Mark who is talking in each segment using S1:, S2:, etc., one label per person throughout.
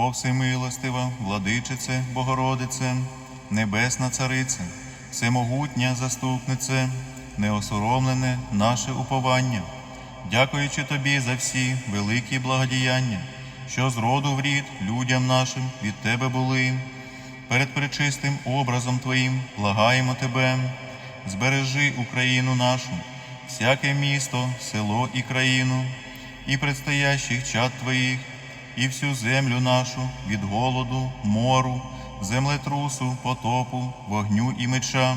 S1: О всемилостива, владичице, Богородице, Небесна Царице, всемогутня заступнице, неосоромлене наше уповання, дякуючи Тобі за всі великі благодіяння, що з роду в рід людям нашим від Тебе були. Перед пречистим образом Твоїм благаємо Тебе, збережи Україну нашу, всяке місто, село і країну, і предстоящих чад Твоїх, і всю землю нашу від голоду, мору, землетрусу, потопу, вогню і меча,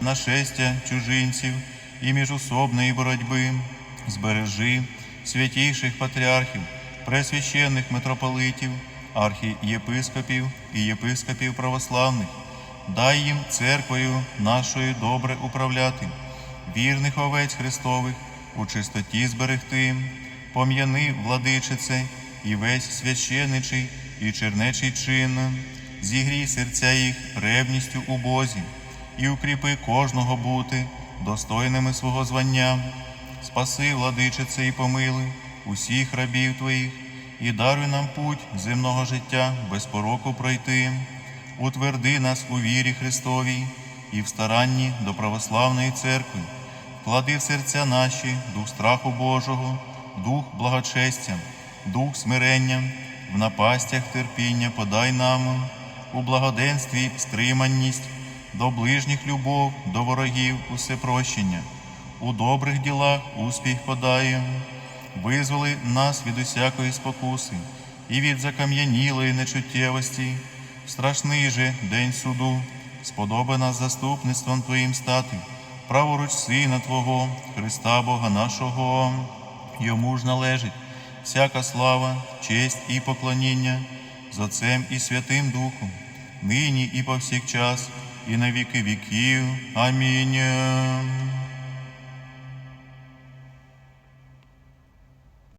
S1: нашестя чужинців і міжособної боротьби, збережи святійших патріархів, пресвященних митрополитів, архієпископів і єпископів православних, дай їм церквою нашою добре управляти, вірних овець Христових у чистоті зберегти, пом'яни, владичице, і весь священичий і чернечий чин, зігрій серця їх ревністю у Бозі, і укріпи кожного бути достойними свого звання. Спаси, владичице, і помили усіх рабів Твоїх, і даруй нам путь земного життя без пороку пройти. Утверди нас у вірі Христовій і в старанні до православної церкви. Вклади в серця наші дух страху Божого, дух благочестя, дух смирення, в напастях терпіння подай нам, у благоденстві стриманність, до ближніх любов, до ворогів усе прощення, у добрих ділах успіх подай, визволи нас від усякої спокуси і від закам'янілої нечуттєвості, страшний же день суду, сподоби нас заступництвом Твоїм стати, праворуч Сина Твого, Христа Бога нашого, йому ж належить всяка слава, честь і поклоніння з Отцем і Святим Духом, нині і повсякчас, і на віки віків. Амінь.